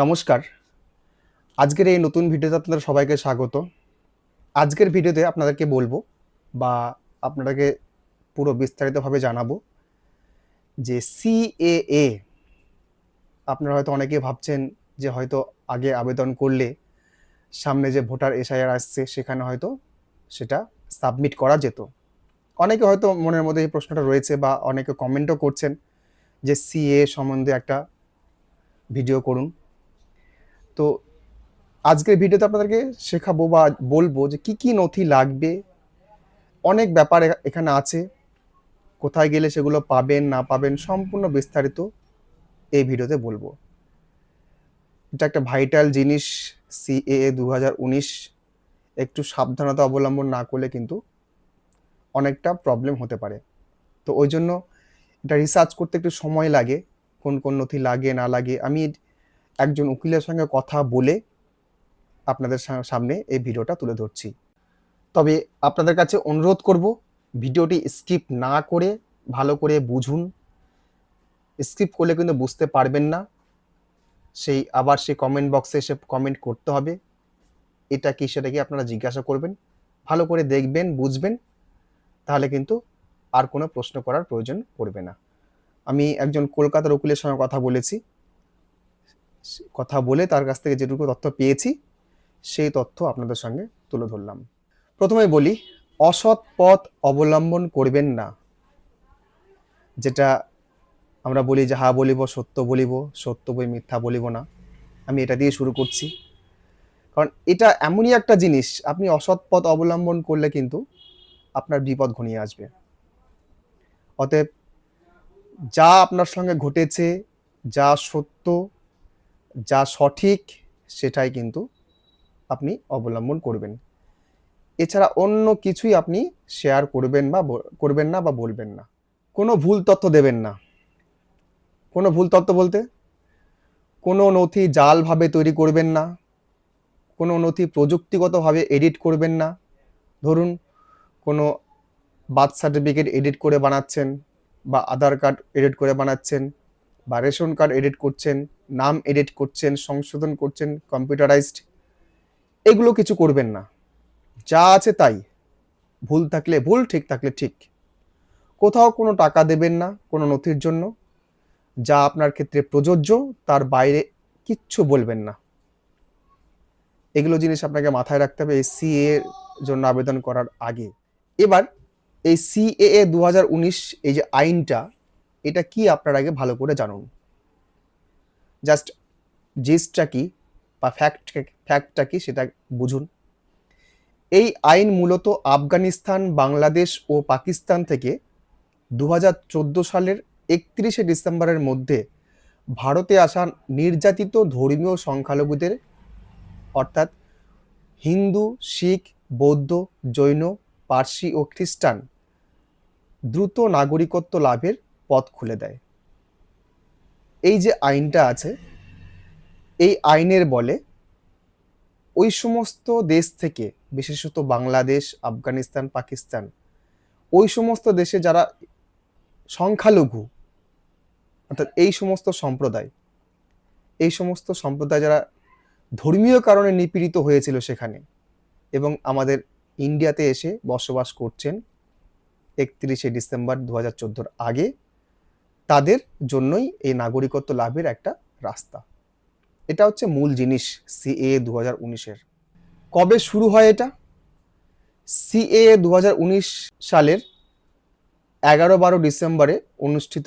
নমস্কার। আজকের এই নতুন ভিডিওতে আপনাদের সবাইকে স্বাগত। আজকের ভিডিওতে আপনাদেরকে বলব বা আপনাদেরকে পুরো বিস্তারিতভাবে জানাব যে সিএএ আপনারা হয়তো অনেকে ভাবছেন যে হয়তো আগে আবেদন করলে সামনে যে ভোটার এসআইআর আসছে, সেখানে হয়তো সেটা সাবমিট করা যেত। অনেকে হয়তো মনের মধ্যে এই প্রশ্নটা রয়েছে বা অনেকে কমেন্টও করছেন যে সিএ সম্বন্ধে একটা ভিডিও করুন। তো আজকের ভিডিওতে আপনাদেরকে শেখাবো বা বলব যে কি কি নথি লাগবে, অনেক ব্যাপার এখানে আছে, কোথায় গেলে সেগুলো পাবেন, না পাবেন সম্পূর্ণ বিস্তারিত এই ভিডিওতে বলব। এটা একটা ভাইটাল জিনিস সিএএ দু হাজার উনিশ, একটু সাবধানতা অবলম্বন না করলে কিন্তু অনেকটা প্রবলেম হতে পারে। তো ওই জন্য এটা রিসার্চ করতে একটু সময় লাগে, কোন কোন নথি লাগে, না লাগে, আমি একজন উকিলের সঙ্গে কথা বলে আপনাদের সামনে এই ভিডিওটা তুলে ধরছি। তবে আপনাদের কাছে অনুরোধ করব, ভিডিওটি স্কিপ না করে, ভালো করে বুঝুন। স্কিপ করলে কিন্তু বুঝতে পারবেন না। সেই, আবার সেই কমেন্ট বক্সে এসে কমেন্ট করতে হবে। এটা কি, সেটা কি আপনারা জিজ্ঞাসা করবেন। ভালো করে দেখবেন, বুঝবেন। তাহলে কিন্তু আর কোনো প্রশ্ন করার প্রয়োজন পড়বে না। আমি একজন কলকাতার উকিলের সঙ্গে কথা বলেছি। কথা বলে তার কাছ থেকে যেটুকু তথ্য পেয়েছি, সেই তথ্য আপনাদের সঙ্গে তুলে ধরলাম। প্রথমে বলি, অসৎ পথ অবলম্বন করবেন না। যেটা আমরা বলি যাহা বলিব, সত্য বলিব, সত্য বই মিথ্যা বলিব না। আমি এটা দিয়ে শুরু করছি। কারণ এটা এমনই একটা জিনিস, আপনি অসৎ পথ অবলম্বন করলে কিন্তু আপনার বিপদ ঘনিয়ে আসবে। অতএব যা আপনার সঙ্গে ঘটেছে, যা সত্য যা সঠিক সেটাই কিন্তু আপনি অবলম্বন করবেন। এছাড়া অন্য কিছুই আপনি শেয়ার করবেন বা করবেন না বা বলবেন না। কোনো ভুল তথ্য দেবেন না। কোনো ভুল তথ্য বলতে কোনো নথি জালভাবে তৈরি করবেন না। কোনো নথি প্রযুক্তিগতভাবে এডিট করবেন না। ধরুন কোনো বার্থ সার্টিফিকেট এডিট করে বানাচ্ছেন বা আধার কার্ড এডিট করে বানাচ্ছেন বা রেশন কার্ড এডিট করছেন। নাম এডিট করছেন, সংশোধন করছেন কম্পিউটারাইজড এগুলো কিছু করবেন না। যা আছে তাই। ভুল থাকলে ভুল, ঠিক থাকলে ঠিক। কোথাও কোনো টাকা দেবেন না, কোনো নথির জন্য। যা আপনার ক্ষেত্রে প্রযোজ্য, তার বাইরে কিচ্ছু বলবেন না। এগুলো জিনিস আপনাকে মাথায় রাখতে হবে এই সিএ এর জন্য আবেদন করার আগে। এবার এই সিএএ দু হাজার উনিশ এই যে আইনটা, এটা কি আপনার আগে ভালো করে জানুন। জাস্ট জিসটা কি বা ফ্যাক্ট ফ্যাক্টটা কি সেটা বুঝুন। এই আইন মূলত আফগানিস্তান, বাংলাদেশ ও পাকিস্তান থেকে দু হাজার চোদ্দ সালের একত্রিশে ডিসেম্বরের মধ্যে ভারতে আসা নির্যাতিত ধর্মীয় সংখ্যালঘুদের, অর্থাৎ হিন্দু, শিখ, বৌদ্ধ, জৈন, পার্সি ও খ্রিস্টান দ্রুত নাগরিকত্ব লাভের পথ খুলে দেয়। এই যে আইনটা আছে, এই আইনের বলে ওই সমস্ত দেশ থেকে, বিশেষত বাংলাদেশ, আফগানিস্তান, পাকিস্তান, ওই সমস্ত দেশে যারা সংখ্যালঘু, অর্থাৎ এই সমস্ত সম্প্রদায়, এই সমস্ত সম্প্রদায় যারা ধর্মীয় কারণে নিপীড়িত হয়েছিল সেখানে এবং আমাদের ইন্ডিয়াতে এসে বসবাস করছেন একত্রিশে ডিসেম্বর দু হাজার আগে তাদের জন্যই এই নাগরিকত্ব লাভের একটা রাস্তা। এটা হচ্ছে মূল জিনিস সিএ দু হাজার উনিশের। কবে শুরু হয় এটা? সিএ দু হাজার উনিশ সালের এগারো বারো ডিসেম্বরে অনুষ্ঠিত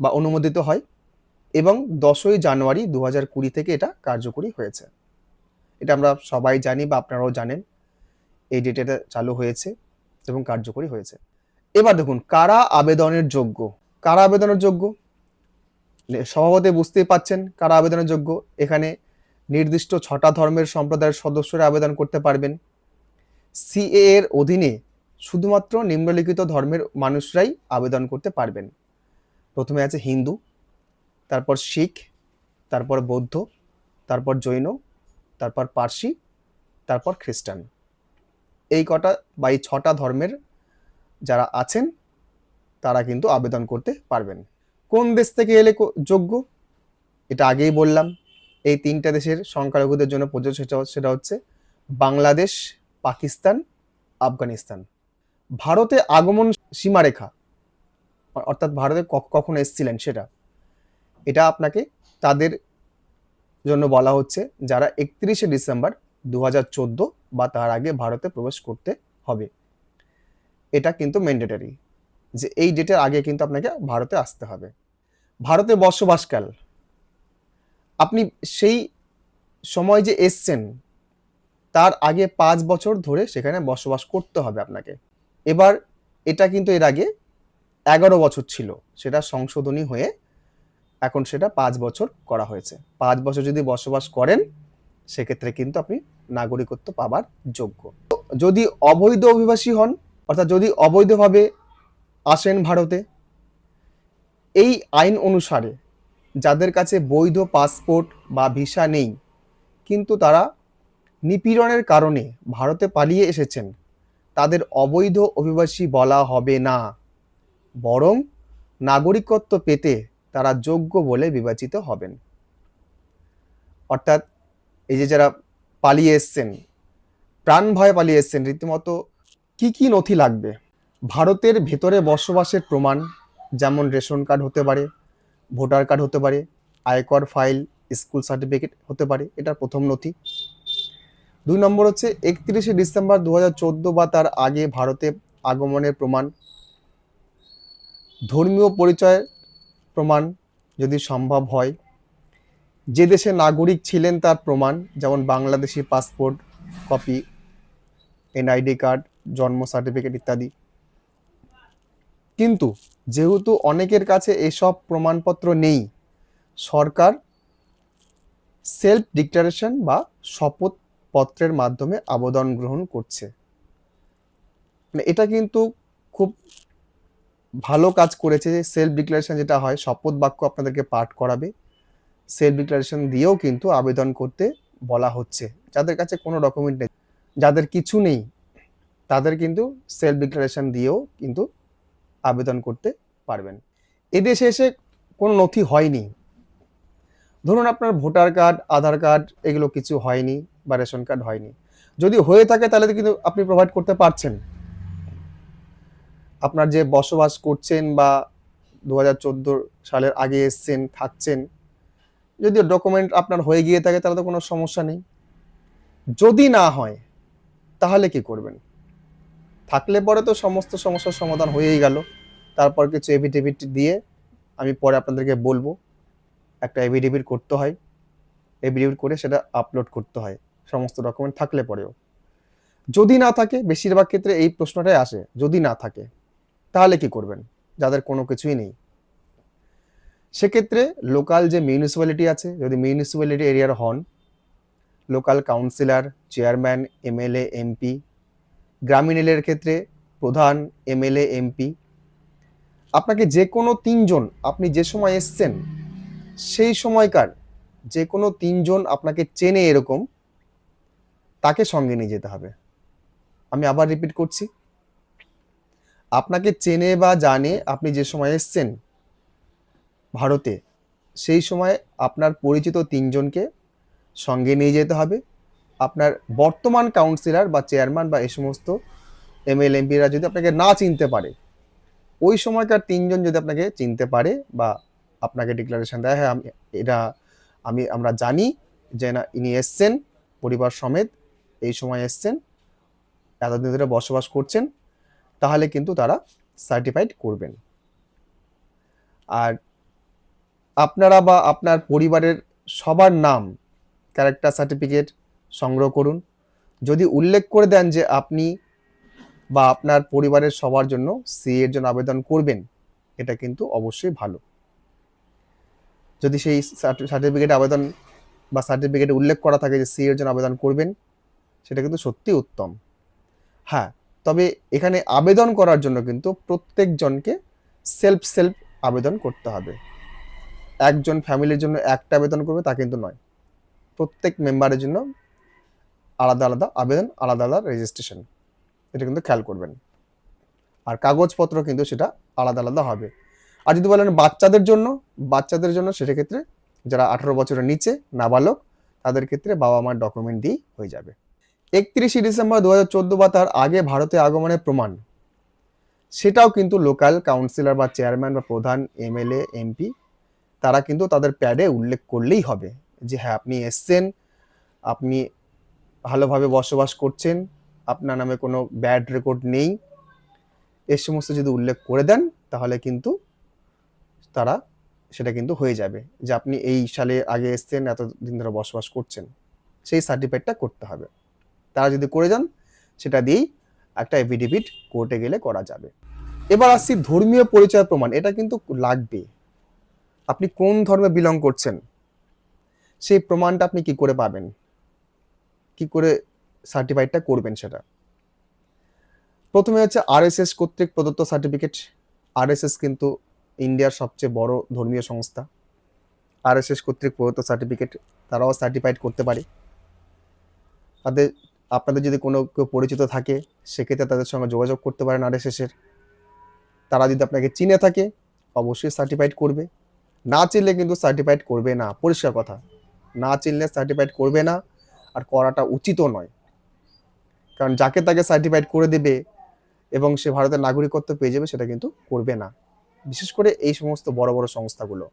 বা অনুমোদিত হয় এবং দশই জানুয়ারি দু হাজার কুড়ি থেকে এটা কার্যকরী হয়েছে। এটা আমরা সবাই জানি বা আপনারাও জানেন, এই ডেটে চালু হয়েছে এবং কার্যকরী হয়েছে। এবার দেখুন, কারা আবেদনের যোগ্য? কারা আবেদনের যোগ্য? স্বভাবতে বুঝতেই পাচ্ছেন কারা আবেদনের যোগ্য। এখানে নির্দিষ্ট ছটা ধর্মের সম্প্রদায়ের সদস্যরা আবেদন করতে পারবেন। সিএ এর অধীনে শুধুমাত্র নিম্নলিখিত ধর্মের মানুষরাই আবেদন করতে পারবেন। প্রথমে আছে হিন্দু, তারপর শিখ, তারপর বৌদ্ধ, তারপর জৈন, তারপর পার্সি, তারপর খ্রিস্টান। এই কটা বা এই ছটা ধর্মের যারা আছেন তারা কিন্তু আবেদন করতে পারবেন। কোন দেশ থেকে এলে যোগ্য? এটা আগেই বললাম। এই তিনটা দেশের সংখ্যালঘুদের জন্য প্রযোজ্য সেটা হচ্ছে বাংলাদেশ, পাকিস্তান, আফগানিস্তান। ভারতে আগমন সীমারেখা, অর্থাৎ ভারতে কখন এসেছিলেন সেটা, এটা আপনাকে তাদের জন্য বলা হচ্ছে যারা একত্রিশে ডিসেম্বর দু হাজার চোদ্দ বা তার আগে ভারতে প্রবেশ করতে হবে। এটা কিন্তু ম্যান্ডেটারি যে এই ডেটের আগে কিন্তু আপনাকে ভারতে আসতে হবে। ভারতে বসবাসকাল। আপনি সেই সময় যে এসছেন, তার আগে পাঁচ বছর ধরে সেখানে বসবাস করতে হবে আপনাকে। এবার এটা কিন্তু এর আগে এগারো বছর ছিল, সেটা সংশোধনী হয়ে এখন সেটা পাঁচ বছর করা হয়েছে। পাঁচ বছর যদি বসবাস করেন, সেক্ষেত্রে কিন্তু আপনি নাগরিকত্ব পাবার যোগ্য। যদি অবৈধ অভিবাসী হন, অর্থাৎ যদি অবৈধভাবে আসেন ভারতে। এই আইন অনুসারে যাদের কাছে বৈধ পাসপোর্ট বা ভিসা নেই, কিন্তু তারা নিপীড়নের কারণে ভারতে পালিয়ে এসেছেন, তাদের অবৈধ অভিবাসী বলা হবে না। বরং নাগরিকত্ব পেতে তারা যোগ্য বলে বিবেচিত হবেন। অর্থাৎ এই যে যারা পালিয়ে এসছেন, প্রাণ ভয়ে পালিয়ে এসছেন, রীতিমতো কি কি নথি লাগবে? ভারতের ভেতরে বসবাসের প্রমাণ যেমন রেশন কার্ড হতে পারে, ভোটার কার্ড হতে পারে, আয়কর ফাইল, স্কুল সার্টিফিকেট হতে পারে এটা প্রথম নথি। দুই নম্বর হচ্ছে একত্রিশে ডিসেম্বর দু হাজার চোদ্দ বা তার আগে ভারতে আগমনের প্রমাণ। ধর্মীয় পরিচয়ের প্রমাণ যদি সম্ভব হয়। যে দেশে নাগরিক ছিলেন তার প্রমাণ, যেমন Bangladeshi passport, copy, NID card, জন্ম সার্টিফিকেট ইত্যাদি। কিন্তু যেহেতু অনেকের কাছে এসব প্রমাণপত্র নেই, সরকার সেলফ ডিক্লারেশন বা শপথ পত্রের মাধ্যমে আবেদন গ্রহণ করছে। মানে এটা কিন্তু খুব ভালো কাজ করেছে সেলফ ডিক্লারেশন যেটা হয়, শপথ বাক্য আপনাদেরকে পাঠ করাবে। সেলফ ডিক্লারেশন দিয়েও কিন্তু আবেদন করতে বলা হচ্ছে। যাদের কাছে কোনো ডকুমেন্ট নেই, যাদের কিছু নেই, তাদের কিন্তু সেলফ ডিক্লারেশন দিয়েও কিন্তু আবেদন করতে পারবেন। এদেশে এসে কোনো নথি হয়নি। ধরুন আপনার ভোটার কার্ড, আধার কার্ড এগুলো কিছু হয়নি বা রেশন কার্ড হয়নি। যদি হয়ে থাকে তাহলে কিন্তু আপনি প্রোভাইড করতে পারছেন। আপনার যে বসবাস করছেন বা দু হাজার চোদ্দ সালের আগে এসছেন, থাকছেন, যদি ডকুমেন্ট আপনার হয়ে গিয়ে থাকে তাহলে তো কোনো সমস্যা নেই। যদি না হয়, তাহলে কি করবেন? থাকলে পরে তো সমস্ত সমস্যার সমাধান হয়েই গেল। তারপর কিছু এভিডেভিট দিয়ে আমি পরে আপনাদেরকে বলব। একটা এভিডেভিট করতে হয়। এভিডেভিট করে সেটা আপলোড করতে হয়। সমস্ত ডকুমেন্ট থাকলে পরেও। যদি না থাকে, বেশিরভাগ ক্ষেত্রে এই প্রশ্নটাই আসে, যদি না থাকে, তাহলে কি করবেন? যাদের কোনো কিছুই নেই। সেক্ষেত্রে লোকাল যে মিউনিসিপ্যালিটি আছে, যদি মিউনিসিপ্যালিটি এরিয়ার হন local councillor chairman MLA MP গ্রামীণ এলের ক্ষেত্রে প্রধান এমএলএ এমপি আপনাকে যে কোনো তিনজন আপনি যে সময় এসছেন, সেই সময়কার যে কোনো তিনজন আপনাকে চেনে এরকম, তাকে সঙ্গে নিয়ে যেতে হবে। আমি আবার রিপিট করছি। আপনাকে চেনে বা জানে আপনি যে সময় এসছেন ভারতে, সেই সময় আপনার পরিচিত তিনজনকে সঙ্গে নিয়ে যেতে হবে। আপনার বর্তমান কাউন্সিলর বা চেয়ারম্যান বা এই সমস্ত এমএল এমপিরা যদি আপনাকে না চিনতে পারে ওই সময়কার তিনজন যদি আপনাকে চিনতে পারে বা আপনাকে ডিক্লারেশন দেয় হ্যাঁ আমি এটা আমি, আমরা জানি যে না, ইনি এসছেন, পরিবার সমেত এই সময় এসছেন, এতদিন ধরে বসবাস করছেন, তাহলে কিন্তু তারা সার্টিফাইড করবেন। আর আপনারা বা আপনার পরিবারের সবার নাম ক্যারেক্টার সার্টিফিকেট সংগ্রহ করুন। যদি উল্লেখ করে দেন যে আপনি বা আপনার পরিবারের সবার জন্য সি এর জন্য আবেদন করবেন, এটা কিন্তু অবশ্যই ভালো। যদি সেই সার্টিফিকেট আবেদন বা সার্টিফিকেটে উল্লেখ করা থাকে যে সি এর জন্য আবেদন করবেন, সেটা কিন্তু সত্যি উত্তম। হ্যাঁ তবে এখানে আবেদন করার জন্য কিন্তু প্রত্যেকজনকে সেলফ সেলফ আবেদন করতে হবে। একজন ফ্যামিলির জন্য একটা আবেদন করবে, তা কিন্তু নয়। প্রত্যেক মেম্বারের জন্য আলাদা আলাদা আবেদন, আলাদা আলাদা রেজিস্ট্রেশন এটা কিন্তু খেয়াল করবেন। আর কাগজপত্র কিন্তু সেটা আলাদা আলাদা হবে। আর যদি বলেন বাচ্চাদের জন্য বাচ্চাদের জন্য সেটা ক্ষেত্রে যারা আঠারো বছরের নিচে নাবালক, তাদের ক্ষেত্রে বাবা মার ডকুমেন্ট দিয়েই হয়ে যাবে। একত্রিশে ডিসেম্বর দু হাজার চোদ্দ বা তার আগে ভারতে আগমনের প্রমাণ। সেটাও কিন্তু লোকাল কাউন্সিলর বা চেয়ারম্যান বা প্রধান, এমএলএ, এমপি, তারা কিন্তু তাদের প্যাডে উল্লেখ করলেই হবে যে হ্যাঁ আপনি এসছেন, আপনি ভালোভাবে বসবাস করছেন আপনার নামে কোনো ব্যাড রেকর্ড নেই। এ সমস্ত যদি উল্লেখ করে দেন, তাহলে কিন্তু তারা সেটা কিন্তু হয়ে যাবে যে আপনি এই সালে আগে এসছেন, এতদিন ধরে বসবাস করছেন। সেই সার্টিফিকেটটা করতে হবে। তারা যদি করে যান, সেটা দিয়েই একটা এফিডেভিট কোর্টে গেলে করা যাবে। এবার আসছি ধর্মীয় পরিচয় প্রমাণ। এটা কিন্তু লাগবে। আপনি কোন ধর্মে বিলং করছেন? সেই প্রমাণটা আপনি কি করে পাবেন? কি করে সার্টিফাইডটা করবেন সেটা। প্রথমে হচ্ছে আরএসএস কর্তৃক প্রদত্ত সার্টিফিকেট আরএসএস কিন্তু ইন্ডিয়ার সবচেয়ে বড় ধর্মীয় সংস্থা। আরএসএস কর্তৃক প্রদত্ত সার্টিফিকেট তারাও সার্টিফাইড করতে পারে। তাদের, আপনাদের যদি কোনো কেউ পরিচিত থাকে, সেক্ষেত্রে তাদের সঙ্গে যোগাযোগ করতে পারেন আরএসএসের তারা যদি আপনাকে চিনে থাকে, অবশ্যই সার্টিফাইড করবে। না চিনলে কিন্তু সার্টিফাইড করবে না, পরিষ্কার কথা। না চিনলে সার্টিফাইড করবে না, আর করাটা উচিতও নয়। কারণ যাকে তাকে সার্টিফাইড করে দেবে এবং সে ভারতের নাগরিকত্ব পেয়ে যাবে সেটা কিন্তু করবে না। বিশেষ করে এই সমস্ত বড় বড় সংস্থাগুলো।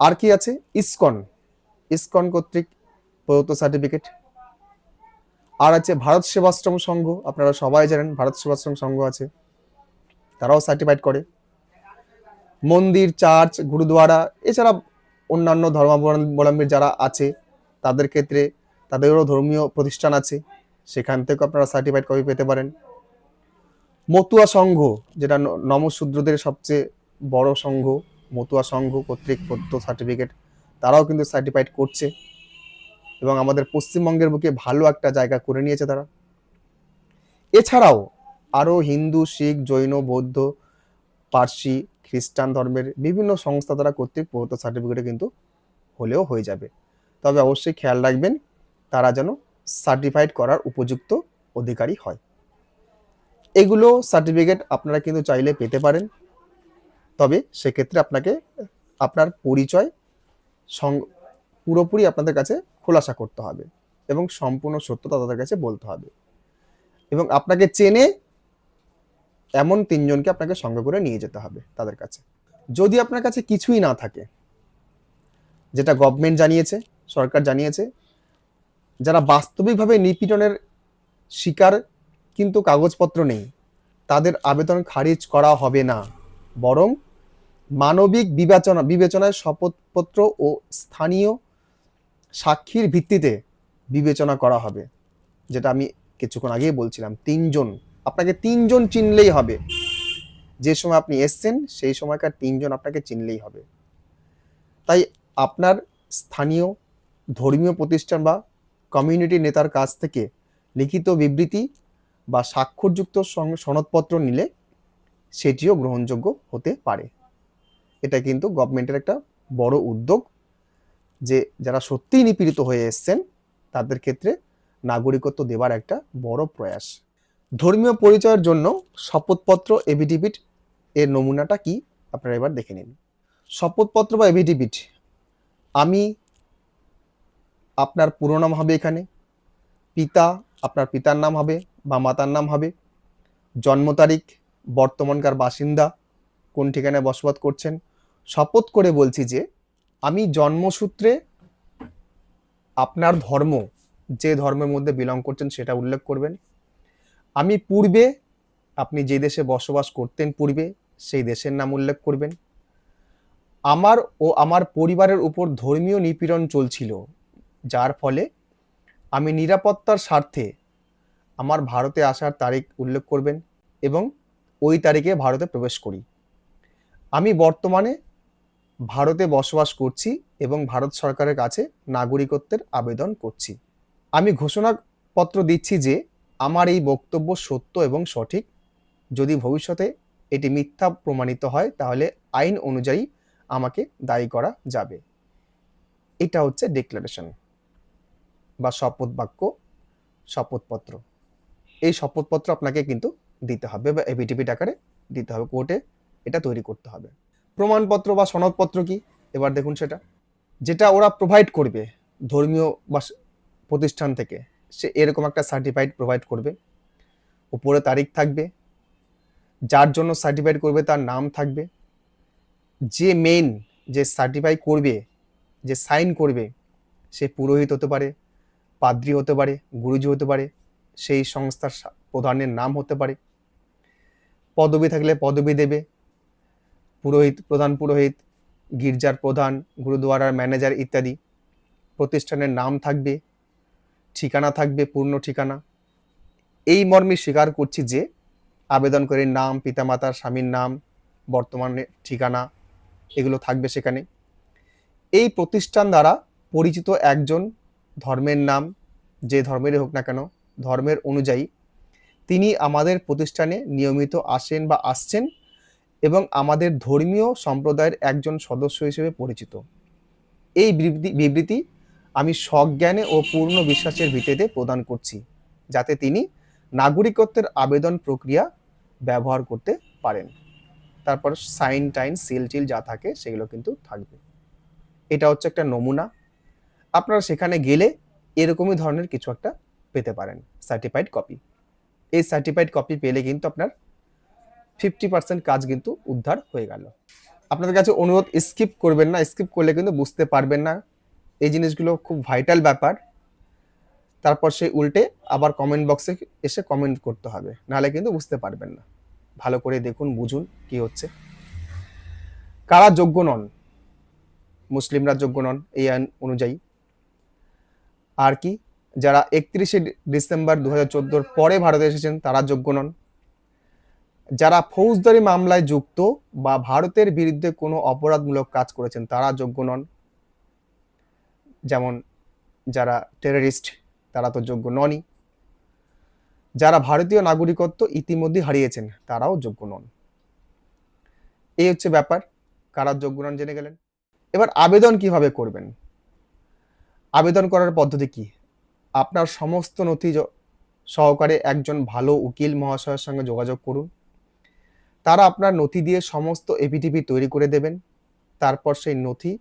আর কি আছে? ইসকন। ইসকন কর্তৃক প্রদত্ত সার্টিফিকেট আর আছে ভারত সেবাশ্রম সংঘ। আপনারা সবাই জানেন ভারত সেবাশ্রম সংঘ আছে। তারাও সার্টিফাইড করে। মন্দির, চার্চ, গুরুদুয়ারা, এছাড়া অন্যান্য ধর্মাবলম্বীর যারা আছে, তাদের ক্ষেত্রে তাদেরও ধর্মীয় প্রতিষ্ঠান আছে। সেখান থেকে আপনারা সার্টিফাইড কপি পেতে পারেন। মতুয়া সংঘ, যেটা নমশূদ্রদের সবচেয়ে বড় সংঘ, মতুয়া সংঘ কর্তৃক প্রদত্ত সার্টিফিকেট তারাও কিন্তু সার্টিফাইড করছে। এবং আমাদের পশ্চিমবঙ্গের বুকে ভালো একটা জায়গা করে নিয়েছে তারা। এছাড়াও আরও হিন্দু, শিখ, জৈন, বৌদ্ধ, পার্সি, খ্রিস্টান ধর্মের বিভিন্ন সংস্থা দ্বারা কর্তৃক প্রদত্ত সার্টিফিকেটে কিন্তু হলেও হয়ে যাবে। তবে অবশ্যই খেয়াল রাখবেন, তারা যেন সার্টিফাইড করার উপযুক্ত অধিকারী হয়। এগুলো সার্টিফিকেট আপনারা কিন্তু চাইলে পেতে পারেন। তবে সেক্ষেত্রে আপনাকে, আপনার পরিচয় সং- পুরোপুরি আপনাদের কাছে খোলাসা করতে হবে এবং সম্পূর্ণ সত্যতা তাদের কাছে বলতে হবে। এবং আপনাকে চেনে এমন তিনজনকে আপনাকে সঙ্গে করে নিয়ে যেতে হবে তাদের কাছে। যদি আপনার কাছে কিছুই না থাকে, যেটা গভর্নমেন্ট জানিয়েছে, সরকার জানিয়েছে যারা বাস্তবিকভাবে নিপীড়নের শিকার, কিন্তু কাগজপত্র নেই, তাদের আবেদন খারিজ করা হবে না। বরং মানবিক বিবেচনা, বিবেচনায় শপথপত্র ও স্থানীয় সাক্ষীর ভিত্তিতে বিবেচনা করা হবে। যেটা আমি কিছুক্ষণ আগেই বলছিলাম, তিনজন। আপনাকে তিনজন চিনলেই হবে। যে সময় আপনি এসছেন, সেই সময়কার তিনজন আপনাকে চিনলেই হবে। তাই আপনার স্থানীয় ধর্মীয় প্রতিষ্ঠান বা কমিউনিটি নেতার কাছ থেকে লিখিত বিবৃতি বা স্বাক্ষরযুক্ত সনদপত্র নিলে সেটিও গ্রহণযোগ্য হতে পারে। এটা কিন্তু গভর্নমেন্টের একটা বড় উদ্যোগ যে যারা সত্যিই নিপীড়িত হয়ে এসছেন, তাদের ক্ষেত্রে নাগরিকত্ব দেওয়ার একটা বড় প্রয়াস। ধর্মীয় পরিচয়ের জন্য শপথপত্র, এভিডিভিট এর নমুনাটা কি? আপনারা এবার দেখে নিন। শপথপত্র বা এভিডিভিট, আমি আপনার পুরো নাম হবে এখানে। পিতা আপনার পিতার নাম হবে বা মাতার নাম হবে। জন্ম তারিখ, বর্তমানকার বাসিন্দা, কোন ঠিকানায় বসবাস করছেন। শপথ করে বলছি যে, আমি জন্মসূত্রে আপনার ধর্ম, যে ধর্মের মধ্যে বিলং করছেন সেটা উল্লেখ করবেন। আমি পূর্বে, আপনি যে দেশে বসবাস করতেন পূর্বে, সেই দেশের নাম উল্লেখ করবেন। আমার ও আমার পরিবারের উপর ধর্মীয় নিপীড়ন চলছিল। যার ফলে আমি নিরাপত্তার স্বার্থে আমার ভারতে আসার তারিখ উল্লেখ করবেন এবং ওই তারিখে ভারতে প্রবেশ করি। আমি বর্তমানে ভারতে বসবাস করছি এবং ভারত সরকারের কাছে নাগরিকত্বের আবেদন করছি। আমি ঘোষণাপত্র দিচ্ছি যে আমার এই বক্তব্য সত্য এবং সঠিক। যদি ভবিষ্যতে এটি মিথ্যা প্রমাণিত হয়, তাহলে আইন অনুযায়ী আমাকে দায়ী করা যাবে। এটা হচ্ছে ডিক্লারেশন বা শপথ বাক্য শপথপত্র। এই শপথপত্র আপনাকে কিন্তু দিতে হবে বা এভিটিভিট আকারে দিতে হবে, কোর্টে এটা তৈরি করতে হবে। প্রমাণপত্র বা সনদপত্র কি? এবার দেখুন সেটা। যেটা ওরা প্রোভাইড করবে ধর্মীয় বা প্রতিষ্ঠান থেকে, সে এরকম একটা সার্টিফাইড প্রোভাইড করবে। উপরে তারিখ থাকবে, যার জন্য সার্টিফাইড করবে তার নাম থাকবে। যে মেইন যে সার্টিফাই করবে, যে সাইন করবে, সে পুরোহিত হতে পারে পাদ্রী হতে পারে, গুরুজি হতে পারে, সেই সংস্থার প্রধানের নাম হতে পারে। পদবি থাকলে পদবি দেবে। পুরোহিত, প্রধান পুরোহিত, গির্জার প্রধান, গুরুদুয়ারার ম্যানেজার ইত্যাদি। প্রতিষ্ঠানের নাম থাকবে, ঠিকানা থাকবে, পূর্ণ ঠিকানা। এই মর্মে স্বীকার করছি যে আবেদনকারীর নাম, পিতামাতার স্বামীর নাম, বর্তমানে ঠিকানা, এগুলো থাকবে সেখানে। এই প্রতিষ্ঠান দ্বারা পরিচিত একজন ধর্মের নাম, যে ধর্মেরই হোক না কেন, ধর্মের অনুযায়ী তিনি আমাদের প্রতিষ্ঠানে নিয়মিত আসেন বা আসছেন এবং আমাদের ধর্মীয় সম্প্রদায়ের একজন সদস্য হিসেবে পরিচিত। এই বিবৃতি আমি সজ্ঞানে ও পূর্ণ বিশ্বাসের ভিত্তিতে প্রদান করছি, যাতে তিনি নাগরিকত্বের আবেদন প্রক্রিয়া ব্যবহার করতে পারেন। তারপর সাইন, টাইন, সিল, টিল যা থাকে সেগুলো কিন্তু থাকবে। এটা হচ্ছে একটা নমুনা। আপনারা সেখানে গেলে এরকমই ধরনের কিছু একটা পেতে পারেন সার্টিফাইড কপি এই সার্টিফাইড কপি পেলে কিন্তু আপনার ফিফটি পার্সেন্ট কাজ কিন্তু উদ্ধার হয়ে গেল। আপনাদের কাছে অনুরোধ স্কিপ করবেন না স্কিপ করলে কিন্তু বুঝতে পারবেন না। এই জিনিসগুলো খুব ভাইটাল ব্যাপার। তারপর সেই উল্টে আবার কমেন্ট বক্সে এসে কমেন্ট করতে হবে, নাহলে কিন্তু বুঝতে পারবেন না। ভালো করে দেখুন, বুঝুন কি হচ্ছে। কারা যোগ্য নন? মুসলিমরা যোগ্য নন, এই আইন অনুযায়ী। আর কি? যারা একত্রিশে ডিসেম্বর দু হাজার পরে ভারতে এসেছেন, তারা যোগ্য নন। যারা ফৌজদারি মামলায় যুক্ত বা ভারতের বিরুদ্ধে কোনো অপরাধমূলক কাজ করেছেন, তারা যোগ্য নন। যেমন, যারা টেররিস্ট তারা তো যোগ্য ননই। যারা ভারতীয় নাগরিকত্ব ইতিমধ্যে হারিয়েছেন, তারাও যোগ্য নন। এই হচ্ছে ব্যাপার। কারা যোগ্য নন জেনে গেলেন? এবার আবেদন কীভাবে করবেন? আবেদন করার পদ্ধতি কি? আপনার সমস্ত নথি সহকারে একজন ভালো উকিল মহাশয়ের সঙ্গে যোগাযোগ করুন। তারা আপনার নথি দিয়ে সমস্ত এপিটিপি তৈরি করে দেবেন। তারপর সেই নথি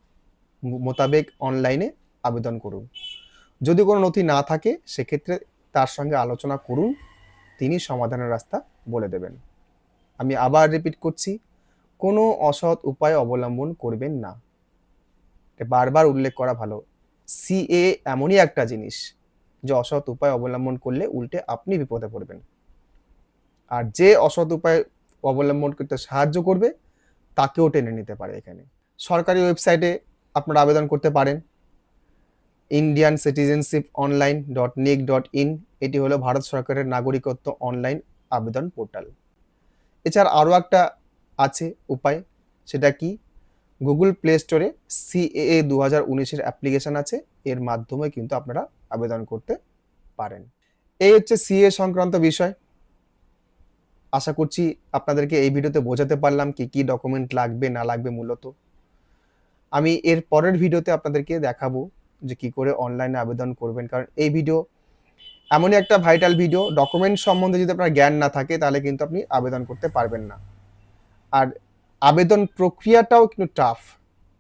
মোতাবেক অনলাইনে আবেদন করুন। যদি কোনো নথি না থাকে, সেক্ষেত্রে তার সঙ্গে আলোচনা করুন। তিনি সমাধানের রাস্তা বলে দেবেন। আমি আবার রিপিট করছি, কোনো অসৎ উপায় অবলম্বন করবেন না। বারবার উল্লেখ করা ভালো। সিএ এমনই একটা জিনিস যে অসৎ উপায় অবলম্বন করলে উল্টে আপনি বিপদে পড়বেন। আর যে অসৎ উপায় অবলম্বন করতে সাহায্য করবে, তাকেও টেনে নিতে পারে এখানে। সরকারি ওয়েবসাইটে আপনারা আবেদন করতে পারেন। Indian citizenship online dot nic dot in এটি হলো ভারত সরকারের নাগরিকত্ব অনলাইন আবেদন পোর্টাল। এছাড়া আরও একটা আছে উপায়, সেটা কি? গুগল প্লে স্টোরে সিএএ দু হাজার উনিশের অ্যাপ্লিকেশন আছে। এর মাধ্যমে কিন্তু আপনারা আবেদন করতে পারেন। এই হচ্ছে সিএ সংক্রান্ত বিষয়। আশা করছি আপনাদেরকে এই ভিডিওতে বোঝাতে পারলাম কি কি ডকুমেন্ট লাগবে, না লাগবে মূলত। আমি এর পরের ভিডিওতে আপনাদেরকে দেখাবো যে কি করে অনলাইনে আবেদন করবেন। কারণ এই ভিডিও এমনই একটা ভাইটাল ভিডিও ডকুমেন্ট সম্বন্ধে যদি আপনার জ্ঞান না থাকে, তাহলে কিন্তু আপনি আবেদন করতে পারবেন না। আর আবেদন প্রক্রিয়াটাও কিন্তু টাফ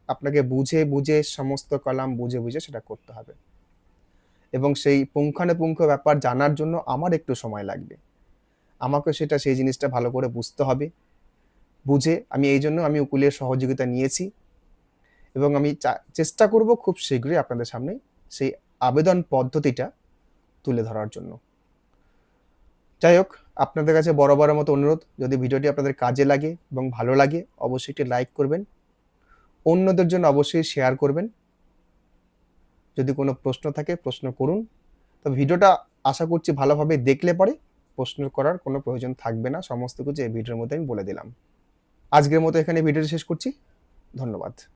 আপনাকে বুঝে বুঝে সমস্ত কলাম বুঝে বুঝে সেটা করতে হবে। এবং সেই পুঙ্খানুপুঙ্খ ব্যাপার জানার জন্য আমার একটু সময় লাগবে। আমাকে সেটা, সেই জিনিসটা ভালো করে বুঝতে হবে। বুঝে আমি এই জন্য আমি উকুলের সহযোগিতা নিয়েছি। এবং আমি চেষ্টা করব খুব শীঘ্রই আপনাদের সামনে সেই আবেদন পদ্ধতিটা তুলে ধরার জন্য। যাই হোক, আপনাদের কাছে বরাবরের মতো অনুরোধ, যদি ভিডিওটি আপনাদের কাজে লাগে এবং ভালো লাগে, অবশ্যই একটি লাইক করবেন। অন্যদের জন্য অবশ্যই শেয়ার করবেন। যদি কোনো প্রশ্ন থাকে, প্রশ্ন করুন। তো ভিডিওটা আশা করছি ভালোভাবে দেখলে পরে প্রশ্ন করার কোনো প্রয়োজন থাকবে না। সমস্ত কিছু এই ভিডিওর মধ্যে আমি বলে দিলাম। আজকের মতো এখানে ভিডিওটি শেষ করছি। ধন্যবাদ।